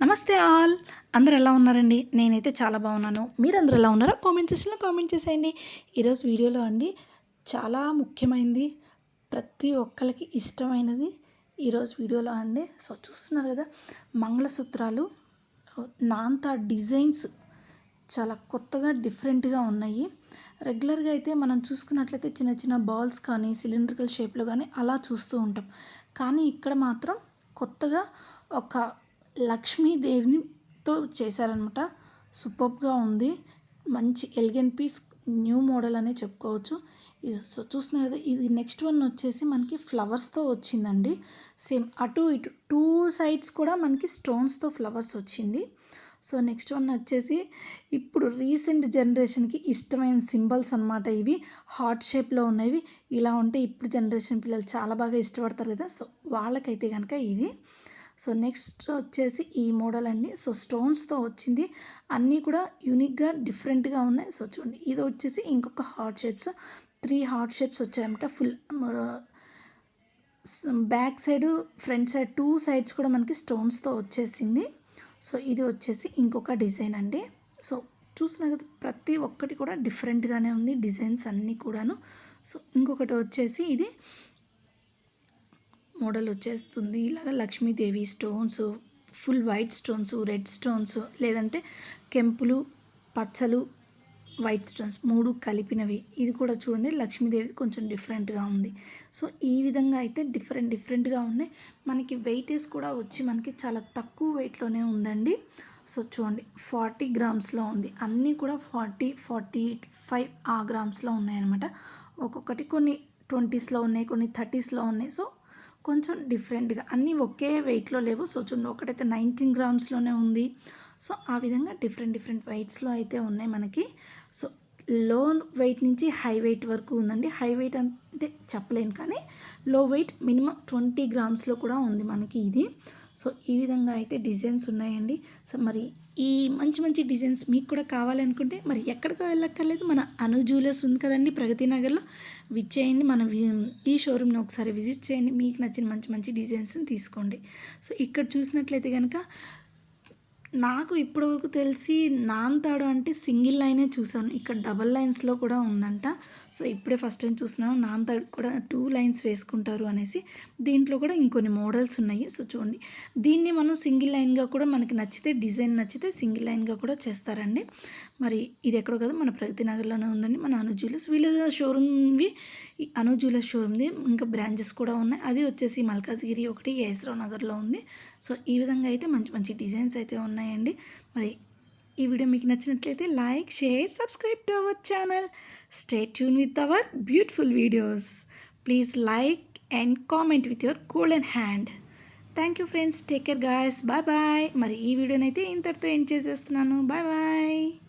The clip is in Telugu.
నమస్తే ఆల్. అందరు ఎలా ఉన్నారండి? నేనైతే చాలా బాగున్నాను. మీరందరూ ఎలా ఉన్నారో? కామెంట్ సెక్షన్లో కామెంట్ చేసేయండి. ఈరోజు వీడియోలో అండి చాలా ముఖ్యమైనది ప్రతి ఒక్కరికి ఇష్టమైనది ఈరోజు వీడియోలో అండి. సో చూస్తున్నారు కదా మంగళసూత్రాలు నాంతా డిజైన్స్ చాలా కొత్తగా డిఫరెంట్గా ఉన్నాయి. రెగ్యులర్గా అయితే మనం చూసుకున్నట్లయితే చిన్న చిన్న బాల్స్ కానీ సిలిండ్రికల్ షేప్లో కానీ అలా చూస్తూ ఉంటాం. కానీ ఇక్కడ మాత్రం కొత్తగా ఒక లక్ష్మీదేవినితో చేశారనమాట సూపర్గా ఉంది. మంచి ఎలిగెంట్ పీస్ న్యూ మోడల్ అనే చెప్పుకోవచ్చు. సో చూస్తున్నారు కదా ఇది నెక్స్ట్ వన్ వచ్చేసి మనకి ఫ్లవర్స్తో వచ్చిందండి. సేమ్ అటు ఇటు టూ సైడ్స్ కూడా మనకి స్టోన్స్తో ఫ్లవర్స్ వచ్చింది. సో నెక్స్ట్ వన్ వచ్చేసి ఇప్పుడు రీసెంట్ జనరేషన్కి ఇష్టమైన సింబల్స్ అనమాట ఇవి. హార్ట్ షేప్లో ఉన్నవి. ఇలా ఉంటే ఇప్పుడు జనరేషన్ పిల్లలు చాలా బాగా ఇష్టపడతారు కదా. సో వాళ్ళకైతే కనుక ఇది. సో నెక్స్ట్ వచ్చేసి ఈ మోడల్ అండి. సో స్టోన్స్తో వచ్చింది. అన్నీ కూడా యూనిక్గా డిఫరెంట్గా ఉన్నాయి. సో చూడండి ఇది వచ్చేసి ఇంకొక heart shapes. Three heart shapes వచ్చాయన్నమాట. Full back side front side two sides కూడా మనకి స్టోన్స్తో వచ్చేసింది. సో ఇది వచ్చేసి ఇంకొక డిజైన్ అండి. సో చూసిన కదా ప్రతి ఒక్కటి కూడా డిఫరెంట్గానే ఉంది డిజైన్స్ అన్నీ కూడాను. సో ఇంకొకటి వచ్చేసి ఇది మోడల్ వచ్చేస్తుంది ఇలాగ Lakshmidevi stones full white stones red stones లేదంటే కెంపులు పచ్చలు వైట్ స్టోన్స్ మూడు కలిపినవి. ఇది కూడా చూడండి లక్ష్మీదేవి కొంచెం డిఫరెంట్గా ఉంది. సో ఈ విధంగా అయితే డిఫరెంట్ డిఫరెంట్గా ఉన్నాయి. మనకి వెయిటేజ్ కూడా వచ్చి మనకి చాలా తక్కువ వెయిట్లోనే ఉందండి. సో చూడండి ఫార్టీ గ్రామ్స్లో ఉంది. అన్నీ కూడా ఫార్టీ ఫార్టీ ఫైవ్ ఆ గ్రామ్స్లో ఉన్నాయన్నమాట. ఒక్కొక్కటి కొన్ని ట్వంటీస్లో ఉన్నాయి కొన్ని థర్టీస్లో ఉన్నాయి. సో కొంచెం డిఫరెంట్గా. అన్నీ ఒకే వెయిట్లో లేవు. సో చూడండి ఒకటైతే నైన్టీన్ గ్రామ్స్లోనే ఉంది. సో ఆ విధంగా డిఫరెంట్ డిఫరెంట్ వెయిట్స్లో అయితే ఉన్నాయి మనకి. సో లో వెయిట్ నుంచి హై వెయిట్ వరకు ఉందండి. హై వెయిట్ అంటే చెప్పలేను కానీ లో వెయిట్ మినిమం ట్వంటీ గ్రామ్స్లో కూడా ఉంది మనకి ఇది. సో ఈ విధంగా అయితే డిజైన్స్ ఉన్నాయండి. సో మరి ఈ మంచి మంచి డిజైన్స్ మీకు కూడా కావాలనుకుంటే మరి ఎక్కడికో వెళ్ళక్కర్లేదు. మన అను జ్యువెలర్స్ ఉంది కదండి ప్రగతి నగర్లో. విచ్చేయండి మన ఈ షోరూమ్ని ఒకసారి విజిట్ చేయండి. మీకు నచ్చిన మంచి మంచి డిజైన్స్ని తీసుకోండి. సో ఇక్కడ చూసినట్లయితే కనుక నాకు ఇప్పటివరకు తెలిసి నాంతాడు అంటే సింగిల్ లైనే చూసాను ఇక్కడ డబల్ లైన్స్లో కూడా ఉందంట. సో ఇప్పుడే ఫస్ట్ టైం చూస్తున్నాను. నాంతాడు కూడా టూ లైన్స్ వేసుకుంటారు అనేసి దీంట్లో కూడా ఇంకొన్ని మోడల్స్ ఉన్నాయి. సో చూడండి. దీన్ని మనం సింగిల్ లైన్గా కూడా మనకి నచ్చితే డిజైన్ నచ్చితే సింగిల్ లైన్గా కూడా చేస్తారండి. మరి ఇది ఎక్కడో కదా మన ప్రగతి నగర్లోనే ఉందండి. మన అనుజులు. వీళ్ళ షోరూమ్వి అను జ్యువెలర్స్ షోరూమ్ది ఇంకా బ్రాంచెస్ కూడా ఉన్నాయి. అది వచ్చేసి మల్కాజ్గిరి ఒకటి ఏసరావు నగర్లో ఉంది. సో ఈ విధంగా అయితే మంచి మంచి డిజైన్స్ అయితే ఉన్నాయండి. మరి ఈ వీడియో మీకు నచ్చినట్లయితే like share subscribe to our channel. Stay tune with our beautiful videos please like and comment with your golden hand thank you friends take care guys bye bye మరి ఈ వీడియోనైతే ఇంతటితో ఎండ్ చేసేస్తున్నాను. Bye bye